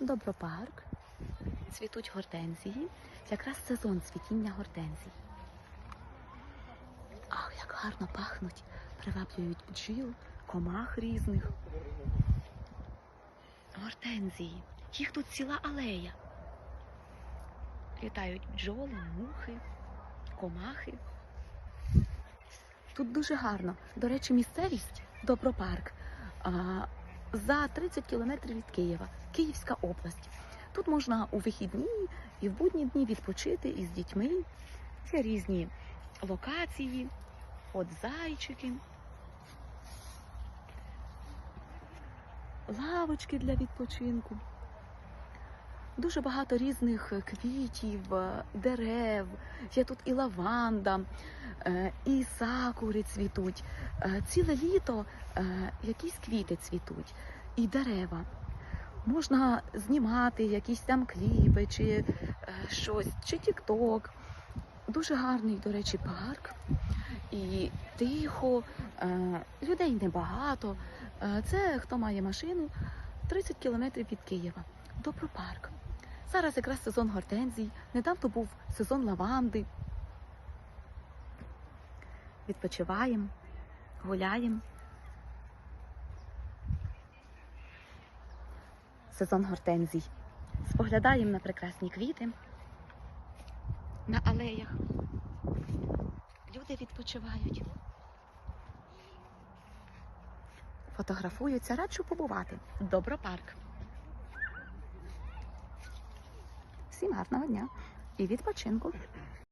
Добропарк. Цвітуть гортензії. Якраз сезон цвітіння гортензій. Ах, як гарно пахнуть. Приваблюють бджіл, комах різних. Гортензії. Їх тут ціла алея. Літають бджоли, мухи, комахи. Тут дуже гарно. До речі, місцевість Добропарк. За 30 кілометрів від Києва, Київська область. Тут можна у вихідні і в будні дні відпочити із дітьми. Є різні локації, от зайчики, лавочки для відпочинку. Дуже багато різних квітів, е, дерев. Є тут і лаванда, і сакури цвітуть. Е, Ціле літо е, якісь квіти цвітуть, і дерева. Можна знімати якісь там кліпи чи е, щось, чи тік-ток. Дуже гарний, до речі, парк. І тихо, е, людей небагато. Е, Це хто має машину 30 кілометрів від Києва. Добропарк. Зараз якраз сезон гортензій, недавно був сезон лаванди. Відпочиваємо, гуляємо. Сезон гортензій. Споглядаємо на прекрасні квіти на алеях. Люди відпочивають. Фотографуються, раджу побувати. Добропарк. Всім гарного дня і відпочинку.